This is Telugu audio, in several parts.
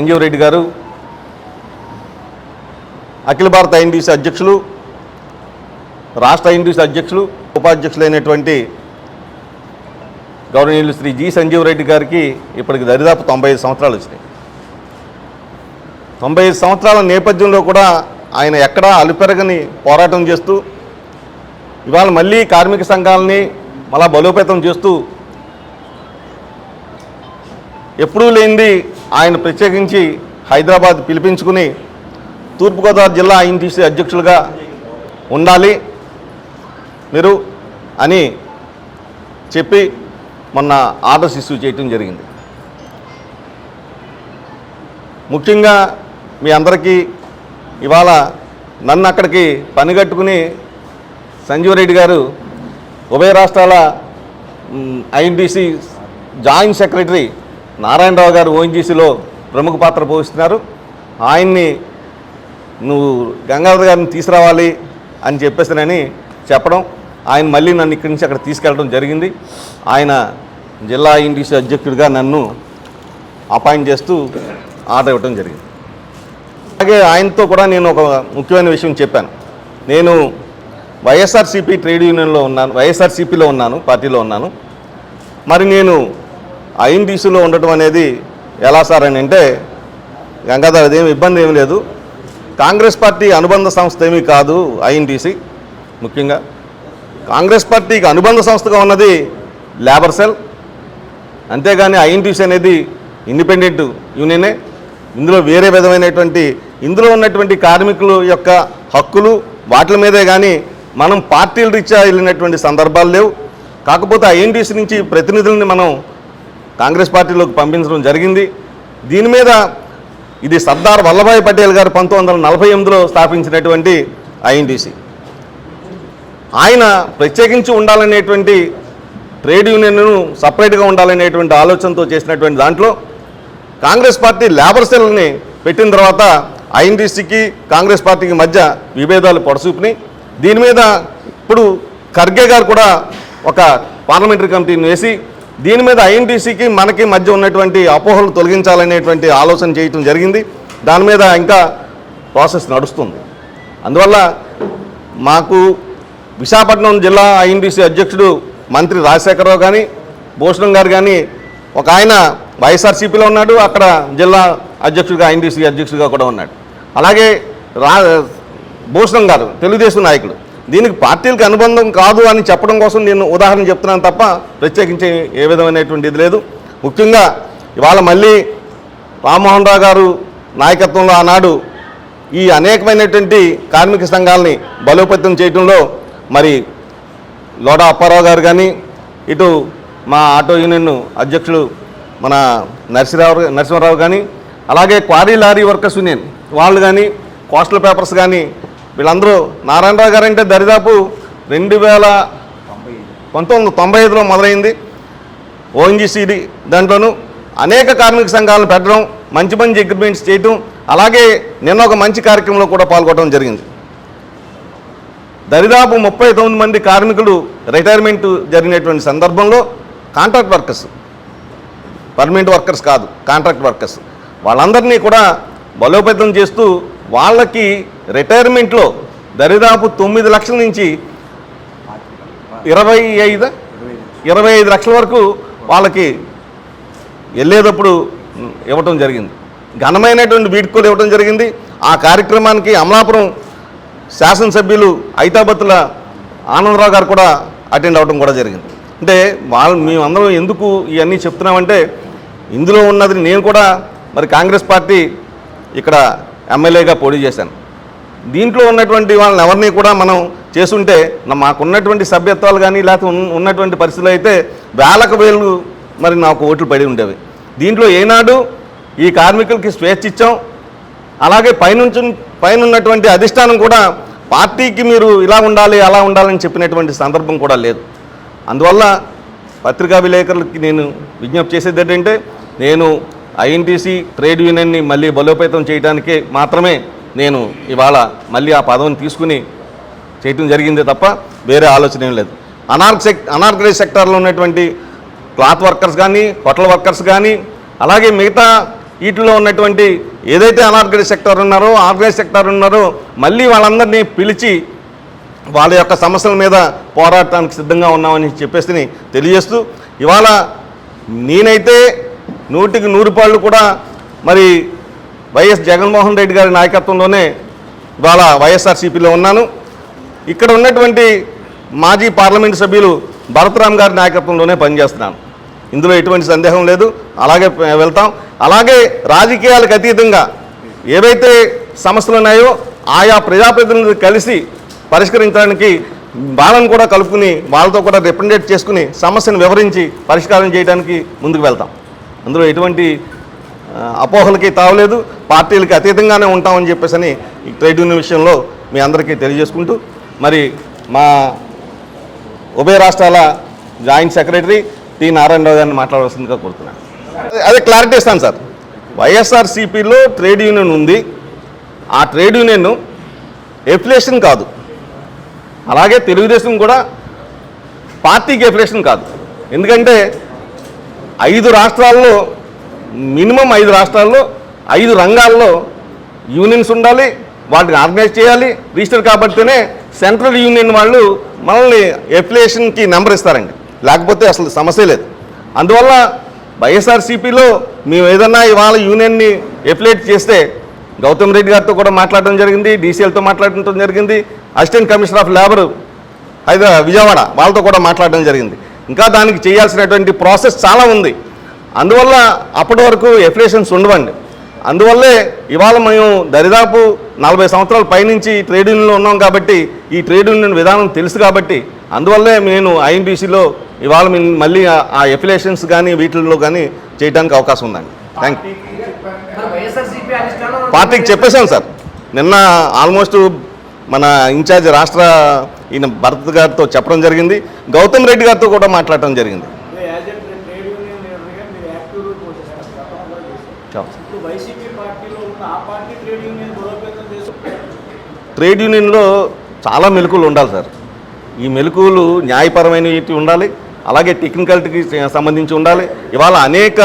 సంజీవ్ రెడ్డి గారు అఖిల భారత ఐఎన్టీసీ అధ్యక్షులు రాష్ట్ర ఐఎన్టీసీ అధ్యక్షులు ఉపాధ్యక్షులైనటువంటి గౌరవనీయులు శ్రీ జి సంజీవ్ రెడ్డి గారికి ఇప్పటికి దరిదాపు తొంభై ఐదు సంవత్సరాలు వచ్చినాయి. తొంభై ఐదు సంవత్సరాల నేపథ్యంలో కూడా ఆయన ఎక్కడా అలుపెరగని పోరాటం చేస్తూ ఇవాళ మళ్ళీ కార్మిక సంఘాలని మళ్ళా బలోపేతం చేస్తూ ఎప్పుడూ లేనిది ఆయన ప్రత్యేకించి హైదరాబాద్ పిలిపించుకుని తూర్పుగోదావరి జిల్లా ఐఎన్టీసీ అధ్యక్షులుగా ఉండాలి మీరు అని చెప్పి మొన్న ఆర్డర్స్ ఇష్యూ చేయటం జరిగింది. ముఖ్యంగా మీ అందరికీ ఇవాళ నన్ను అక్కడికి పనిగట్టుకుని సంజీవరెడ్డి గారు ఉభయ రాష్ట్రాల ఐఎన్టీసీ జాయింట్ సెక్రటరీ నారాయణరావు గారు ఓఎన్జీసీలో ప్రముఖ పాత్ర పోషిస్తున్నారు. ఆయన్ని నువ్వు గంగాధర్ గారిని తీసుకురావాలి అని చెప్పేసినని చెప్పడం ఆయన మళ్ళీ నన్ను ఇక్కడి నుంచి అక్కడ తీసుకెళ్ళడం జరిగింది. ఆయన జిల్లా ఐఎన్టీసీ అధ్యక్షుడిగా నన్ను అపాయింట్ చేస్తూ ఆర్డర్ ఇవ్వడం జరిగింది. అలాగే ఆయనతో కూడా నేను ఒక ముఖ్యమైన విషయం చెప్పాను. నేను వైఎస్ఆర్సీపీ ట్రేడ్ యూనియన్లో ఉన్నాను వైఎస్ఆర్సీపీలో ఉన్నాను పార్టీలో ఉన్నాను. మరి నేను ఐఎన్టీసీలో ఉండటం అనేది ఎలా సార్ అని అంటే గంగాధర్ అదేం ఇబ్బంది ఏమీ లేదు. కాంగ్రెస్ పార్టీ అనుబంధ సంస్థ ఏమీ కాదు ఐఎన్టీసీ ముఖ్యంగా. కాంగ్రెస్ పార్టీకి అనుబంధ సంస్థగా ఉన్నది లేబర్ సెల్. అంతేగాని ఐఎన్టీసీ అనేది ఇండిపెండెంట్ యూనియనే. ఇందులో వేరే విధమైనటువంటి ఇందులో ఉన్నటువంటి కార్మికుల యొక్క హక్కులు వాటి మీదే కానీ మనం పార్టీల రీత్యా వెళ్ళినటువంటి సందర్భాలు లేవు. కాకపోతే ఐఎన్టీసీ నుంచి ప్రతినిధుల్ని మనం కాంగ్రెస్ పార్టీలోకి పంపించడం జరిగింది. దీని మీద ఇది సర్దార్ వల్లభాయ్ పటేల్ గారు పంతొమ్మిది వందల నలభై ఎనిమిదిలో స్థాపించినటువంటి ఐఎన్టీసీ ఆయన ప్రత్యేకించి ఉండాలనేటువంటి ట్రేడ్ యూనియన్ను సపరేట్గా ఉండాలనేటువంటి ఆలోచనతో చేసినటువంటి దాంట్లో కాంగ్రెస్ పార్టీ లేబర్ సెల్ని పెట్టిన తర్వాత ఐఎన్టీసీకి కాంగ్రెస్ పార్టీకి మధ్య విభేదాలు పొడసూపినాయి. దీని మీద ఇప్పుడు ఖర్గే గారు కూడా ఒక పార్లమెంటరీ కమిటీని వేసి దీని మీద ఐఎన్టీసీకి మనకి మధ్య ఉన్నటువంటి అపోహలు తొలగించాలనేటువంటి ఆలోచన చేయటం జరిగింది. దాని మీద ఇంకా ప్రాసెస్ నడుస్తుంది. అందువల్ల మాకు విశాఖపట్నం జిల్లా ఐఎన్టీసీ అధ్యక్షుడు మంత్రి రాజశేఖరరావు కానీ భూషణం గారు కానీ ఒక ఆయన వైఎస్ఆర్సీపీలో ఉన్నాడు అక్కడ జిల్లా అధ్యక్షుడిగా ఐఎన్టీసీ అధ్యక్షుడిగా కూడా ఉన్నాడు. అలాగే రా భూషణం గారు తెలుగుదేశం నాయకుడు. దీనికి పార్టీలకు అనుబంధం కాదు అని చెప్పడం కోసం నేను ఉదాహరణ చెప్తున్నాను తప్ప ప్రత్యేకించి ఏ విధమైనటువంటి ఇది లేదు. ముఖ్యంగా ఇవాళ మళ్ళీ రామ్మోహన్ రావు గారు నాయకత్వంలో ఆనాడు ఈ అనేకమైనటువంటి కార్మిక సంఘాలని బలోపేతం చేయడంలో మరి లోడా అప్పారావు గారు కానీ ఇటు మా ఆటో యూనియన్ అధ్యక్షుడు మన నరసింహరావు నరసింహరావు కానీ అలాగే క్వారీ లారీ వర్కర్స్ యూనియన్ వాళ్ళు కానీ కోస్టల్ పేపర్స్ కానీ వీళ్ళందరూ నారాయణరావు గారు అంటే దరిదాపు రెండు వేల పంతొమ్మిది వందల తొంభై ఐదులో మొదలైంది ఓఎన్జీసీడి దాంట్లోనూ అనేక కార్మిక సంఘాలను పెట్టడం మంచి మంచి అగ్రిమెంట్స్ చేయటం అలాగే నిన్న ఒక మంచి కార్యక్రమంలో కూడా పాల్గొనడం జరిగింది. దరిదాపు ముప్పై తొమ్మిది మంది కార్మికులు రిటైర్మెంట్ జరిగినటువంటి సందర్భంలో కాంట్రాక్ట్ వర్కర్స్ పర్మనెంట్ వర్కర్స్ కాదు కాంట్రాక్ట్ వర్కర్స్ వాళ్ళందరినీ కూడా బలోపేతం చేస్తూ వాళ్ళకి రిటైర్మెంట్లో దరిదాపు తొమ్మిది లక్షల నుంచి ఇరవై ఐదు ఇరవై ఐదు లక్షల వరకు వాళ్ళకి వెళ్ళేటప్పుడు ఇవ్వటం జరిగింది. ఘనమైనటువంటి వీడ్కోలు ఇవ్వటం జరిగింది. ఆ కార్యక్రమానికి అమలాపురం శాసనసభ్యులు ఐతాబత్తుల ఆనందరావు గారు కూడా అటెండ్ అవ్వడం కూడా జరిగింది. అంటే వాళ్ళు మేమందరం ఎందుకు ఇవన్నీ చెప్తున్నామంటే ఇందులో ఉన్నది నేను కూడా మరి కాంగ్రెస్ పార్టీ ఇక్కడ ఎమ్మెల్యేగా పోటీ చేశాను. దీంట్లో ఉన్నటువంటి వాళ్ళని ఎవరిని కూడా మనం చేసుంటే మాకున్నటువంటి సభ్యత్వాలు కానీ లేకపోతే ఉన్నటువంటి పరిస్థితులు అయితే వేలకు వేలు మరి నాకు ఓట్లు పడి ఉండేవి. దీంట్లో ఏనాడు ఈ కార్మికులకి స్వేచ్ఛ ఇచ్చాం. అలాగే పైనుంచి పైన ఉన్నటువంటి అధిష్టానం కూడా పార్టీకి మీరు ఇలా ఉండాలి అలా ఉండాలని చెప్పినటువంటి సందర్భం కూడా లేదు. అందువల్ల పత్రికా విలేకరులకి నేను విజ్ఞప్తి చేసేది ఏంటంటే నేను ఐఎన్టీసీ ట్రేడ్ యూనియన్ని మళ్ళీ బలోపేతం చేయడానికే మాత్రమే నేను ఇవాళ మళ్ళీ ఆ పదవిని తీసుకుని చేయటం జరిగిందే తప్ప వేరే ఆలోచన ఏం లేదు. అనార్క్ సెక్ అనార్గనైజ్ సెక్టార్లో ఉన్నటువంటి క్లాత్ వర్కర్స్ కానీ హోటల్ వర్కర్స్ కానీ అలాగే మిగతా వీటిలో ఉన్నటువంటి ఏదైతే అనార్గనైజ్ సెక్టార్ ఉన్నారో ఆర్గనైజ్ సెక్టార్ ఉన్నారో మళ్ళీ వాళ్ళందరినీ పిలిచి వాళ్ళ యొక్క సమస్యల మీద పోరాడటానికి సిద్ధంగా ఉన్నామని చెప్పేసి తెలియజేస్తూ ఇవాళ నేనైతే నూటికి నూరు పాళ్ళు కూడా మరి వైఎస్ జగన్మోహన్ రెడ్డి గారి నాయకత్వంలోనే ఇవాళ వైఎస్ఆర్సీపీలో ఉన్నాను. ఇక్కడ ఉన్నటువంటి మాజీ పార్లమెంట్ సభ్యులు భరతరామ్ గారి నాయకత్వంలోనే పనిచేస్తున్నాను. ఇందులో ఎటువంటి సందేహం లేదు. అలాగే వెళ్తాం. అలాగే రాజకీయాలకు అతీతంగా ఏవైతే సమస్యలు ఉన్నాయో ఆయా ప్రజాప్రతినిధులు కలిసి పరిష్కరించడానికి వాళ్ళను కూడా కలుపుకుని వాళ్ళతో కూడా రిప్రజెంట్ చేసుకుని సమస్యను వివరించి పరిష్కారం చేయడానికి ముందుకు వెళ్తాం. అందులో ఎటువంటి అపోహలకి తావలేదు. పార్టీలకి అతీతంగానే ఉంటామని చెప్పేసి ఈ ట్రేడ్ యూనియన్ విషయంలో మీ అందరికీ తెలియజేసుకుంటూ మరి మా ఉభయ రాష్ట్రాల జాయింట్ సెక్రటరీ టి నారాయణరావు గారిని మాట్లాడవలసిందిగా కోరుతున్నాను. అదే- అదే క్లారిటీ ఇస్తాను సార్. వైఎస్ఆర్సీపీలో ట్రేడ్ యూనియన్ ఉంది. ఆ ట్రేడ్ యూనియన్ ఎఫిలేషన్ కాదు. అలాగే తెలుగుదేశం కూడా పార్టీకి ఎఫిలేషన్ కాదు. ఎందుకంటే ఐదు రాష్ట్రాల్లో మినిమం ఐదు రాష్ట్రాల్లో ఐదు రంగాల్లో యూనియన్స్ ఉండాలి వాటిని ఆర్గనైజ్ చేయాలి. రిజిస్టర్ కాబట్టినే సెంట్రల్ యూనియన్ వాళ్ళు మనల్ని ఎఫిలియేషన్కి నెంబర్ ఇస్తారండి. లేకపోతే అసలు సమస్య లేదు. అందువల్ల వైఎస్ఆర్సీపీలో మేము ఏదన్నా ఇవాళ యూనియన్ని ఎఫిలేట్ చేస్తే గౌతమ్ రెడ్డి గారితో కూడా మాట్లాడడం జరిగింది డీసీఎల్తో మాట్లాడటం జరిగింది assistant commissioner of labour Hyderabad Vijayawada వాళ్ళతో కూడా మాట్లాడడం జరిగింది. ఇంకా దానికి చేయాల్సినటువంటి ప్రాసెస్ చాలా ఉంది. అందువల్ల అప్పటి వరకు ఎఫిలేషన్స్ ఉండవండి. అందువల్లే ఇవాళ మేము దరిదాపు నలభై సంవత్సరాల పైనుంచి ట్రేడ్ యూనియన్లో ఉన్నాం కాబట్టి ఈ ట్రేడ్ యూనియన్ విధానం తెలుసు కాబట్టి అందువల్లే నేను ఐఎన్బీసీలో ఇవాళ మళ్ళీ ఆ- ఎఫిలేషన్స్ కానీ వీటిల్లో కానీ చేయడానికి అవకాశం ఉందండి. థ్యాంక్ యూ పార్టీకి చెప్పేశాను సార్. నిన్న ఆల్మోస్ట్ మన ఇన్ఛార్జ్ రాష్ట్ర ఈయన భరత్ గారితో చెప్పడం జరిగింది. గౌతమ్ రెడ్డి గారితో కూడా మాట్లాడటం జరిగింది యాజ్ ఎ ట్రేడ్ యూనియన్ లీడర్గా మీరు యాక్టివ్ రోల్ పోషిస్తారు గతంలో కూడా చేశారు. ఇప్పుడు వైసీపీ పార్టీలో ఉన్న ఆ పార్టీ ట్రేడ్ యూనియన్ బలోపేతం చేసి ట్రేడ్ యూనియన్లో చాలా మెలకువలు ఉండాలి సార్. ఈ మెలకువలు న్యాయపరమైనవి ఉండాలి అలాగే టెక్నికల్కి సంబంధించి ఉండాలి. ఇవాళ అనేక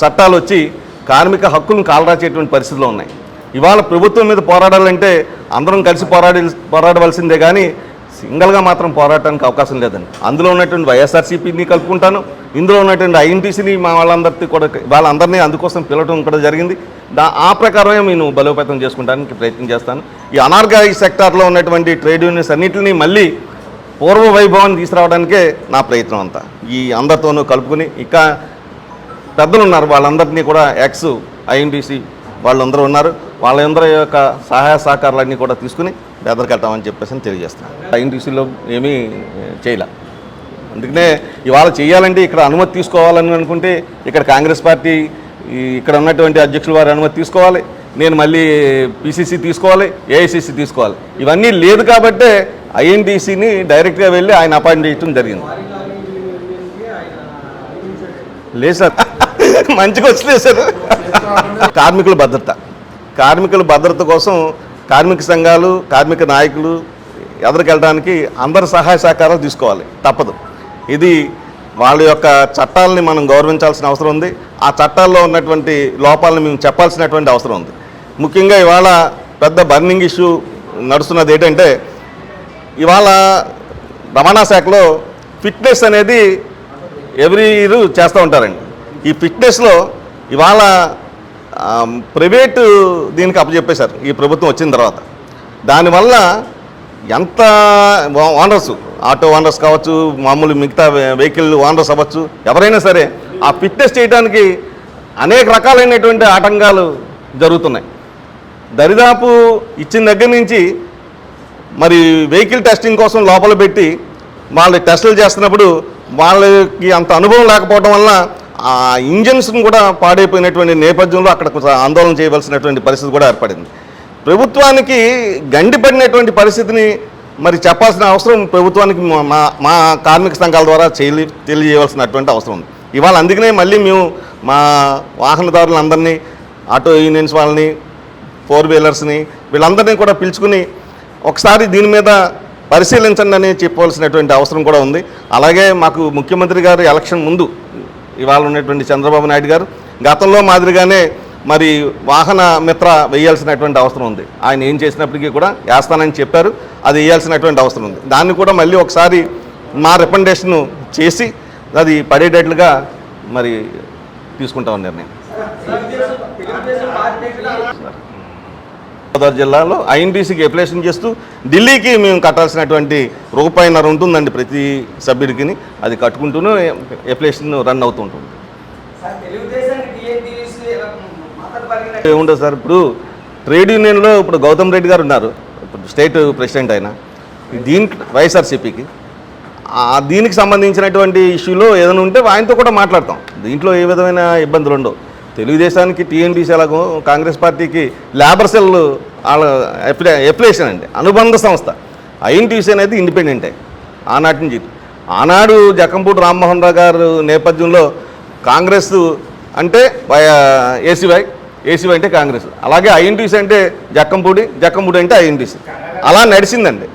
చట్టాలు వచ్చి కార్మిక హక్కులను కాలరాచేటువంటి పరిస్థితులు ఉన్నాయి. ఇవాళ ప్రభుత్వం మీద పోరాడాలంటే అందరం కలిసి పోరాడి పోరాడవలసిందే కానీ సింగల్గా మాత్రం పోరాటానికి అవకాశం లేదండి. అందులో ఉన్నటువంటి వైఎస్ఆర్సీపీని కలుపుకుంటాను. ఇందులో ఉన్నటువంటి ఐఎన్టీసీని మా వాళ్ళందరికీ కూడా వాళ్ళందరినీ అందుకోసం పిలవటం కూడా జరిగింది. దా ఆ ప్రకారమే నేను బలోపేతం చేసుకుంటానికి ప్రయత్నం చేస్తాను. ఈ అనార్గానిక్ సెక్టార్లో ఉన్నటువంటి ట్రేడ్ యూనియన్స్ అన్నింటినీ మళ్ళీ పూర్వ వైభవాన్ని తీసుకురావడానికే నా ప్రయత్నం అంతా. ఈ అందరితోనూ కలుపుకుని ఇక పెద్దలు ఉన్నారు వాళ్ళందరినీ కూడా ఎక్స్ ఐఎన్టీసీ వాళ్ళందరూ ఉన్నారు. వాళ్ళందరి యొక్క సహాయ సహకారాలన్నీ కూడా తీసుకుని బెదరకెళ్తామని చెప్పేసి తెలియజేస్తాను ఐఎన్టీసీలో ఏమీ చేయలే. అందుకనే ఇవాళ చేయాలంటే ఇక్కడ అనుమతి తీసుకోవాలని అనుకుంటే ఇక్కడ కాంగ్రెస్ పార్టీ ఇక్కడ ఉన్నటువంటి అధ్యక్షుల వారి అనుమతి తీసుకోవాలి. నేను మళ్ళీ పిసిసి తీసుకోవాలి ఏఐసిసి తీసుకోవాలి. ఇవన్నీ లేదు కాబట్టే ఐఎన్టీసీని డైరెక్ట్గా వెళ్ళి ఆయన అపాయింట్ చేయడం జరిగింది. లేదు సార్. మంచిగా వచ్చలేదు సార్. కార్మికుల భద్రత. కార్మికుల భద్రత కోసం కార్మిక సంఘాలు కార్మిక నాయకులు ఎదరికెళ్ళడానికి అందరి సహాయ సహకారాలు తీసుకోవాలి. తప్పదు. ఇది వాళ్ళ యొక్క చట్టాలని మనం గౌరవించాల్సిన అవసరం ఉంది ఆ చట్టాల్లో ఉన్నటువంటి లోపాలను మేము చెప్పాల్సినటువంటి అవసరం ఉంది ముఖ్యంగా ఇవాళ పెద్ద బర్నింగ్ ఇష్యూ నడుస్తున్నది ఏంటంటే ఇవాళ రవాణా శాఖలో ఫిట్నెస్ అనేది ఎవ్రీ ఇయర్ చేస్తూ ఉంటారండి ఈ ఫిట్నెస్లో ఇవాళ ప్రైవేటు దీనికి అప్పచెప్పేశారు ఈ ప్రభుత్వం వచ్చిన తర్వాత దానివల్ల ఎంత ఓనర్సు ఆటో ఓనర్స్ కావచ్చు మామూలు మిగతా వెహికల్ ఓనర్స్ అవ్వచ్చు ఎవరైనా సరే ఆ ఫిట్నెస్ చేయడానికి అనేక రకాలైనటువంటి ఆటంకాలు జరుగుతున్నాయి. దరిదాపు ఇచ్చిన దగ్గర నుంచి మరి వెహికల్ టెస్టింగ్ కోసం లోపల పెట్టి వాళ్ళు టెస్టులు చేస్తున్నప్పుడు వాళ్ళకి అంత అనుభవం లేకపోవడం వల్ల ఆ ఇంజన్స్ను కూడా పాడైపోయినటువంటి నేపథ్యంలో అక్కడ ఆందోళన చేయవలసినటువంటి పరిస్థితి కూడా ఏర్పడింది. ప్రభుత్వానికి గండిపడినటువంటి పరిస్థితిని మరి చెప్పాల్సిన అవసరం ప్రభుత్వానికి మా- మా కార్మిక సంఘాల ద్వారా చేయలి తెలియజేయవలసినటువంటి అవసరం ఉంది. ఇవాళ అందుకనే మళ్ళీ మేము మా వాహనదారులందరినీ ఆటో యూనియన్స్ వాళ్ళని ఫోర్ వీలర్స్ని వీళ్ళందరినీ కూడా పిలుచుకుని ఒకసారి దీని మీద పరిశీలించండి అని చెప్పవలసినటువంటి అవసరం కూడా ఉంది. అలాగే మాకు ముఖ్యమంత్రి గారు ఎలక్షన్ ముందు ఇవాళ ఉన్నటువంటి చంద్రబాబు నాయుడు గారు గతంలో మాదిరిగానే మరి వాహన మిత్ర వేయాల్సినటువంటి అవసరం ఉంది. ఆయన ఏం చేసినప్పటికీ కూడా వేస్తానని చెప్పారు. అది వేయాల్సినటువంటి అవసరం ఉంది. దాన్ని కూడా మళ్ళీ ఒకసారి మా రికమెండేషన్ చేసి అది పడేటట్లుగా మరి తీసుకుంటాం నిర్ణయం. గోదావరి జిల్లాలో ఐఎన్బీసీకి అప్లికేషన్ చేస్తూ ఢిల్లీకి మేము కట్టాల్సినటువంటి రూపాయిన్నర ఉంటుందండి ప్రతి సభ్యుడికి అది కట్టుకుంటూనే అప్లికేషన్ రన్ అవుతూ ఉంటుంది సార్ తెలుగుదేశానికి టీఎన్టీసీ మద్దతు ఏముండదు సార్ ఇప్పుడు ట్రేడ్ యూనియన్లో ఇప్పుడు గౌతమ్ రెడ్డి గారు ఉన్నారు. ఇప్పుడు స్టేట్ ప్రెసిడెంట్ ఆయన. దీనికి వైఎస్ఆర్సీపీకి. దీనికి సంబంధించినటువంటి ఇష్యూలో ఏదైనా ఉంటే ఆయనతో కూడా మాట్లాడతాం. దీంట్లో ఏ విధమైన ఇబ్బందులు ఉండవు. తెలుగుదేశానికి టీఎన్డీసీ ఎలాగో కాంగ్రెస్ పార్టీకి లేబర్ సెల్ వాళ్ళ ఎప్లికేషన్ అండి. అనుబంధ సంస్థ. ఐఎన్టీసీ అనేది ఇండిపెండెంటే. ఆనాటి నుంచి. ఆనాడు జక్కంపూడి రామ్మోహన్ రావు గారు నేపథ్యంలో కాంగ్రెస్ అంటే ఏసీవై ఏసీ అంటే కాంగ్రెస్. అలాగే ఐఎన్టీసీ అంటే జక్కంపూడి జక్కంపూడి అంటే ఐఎన్టీసీ అలా నడిచిందండి.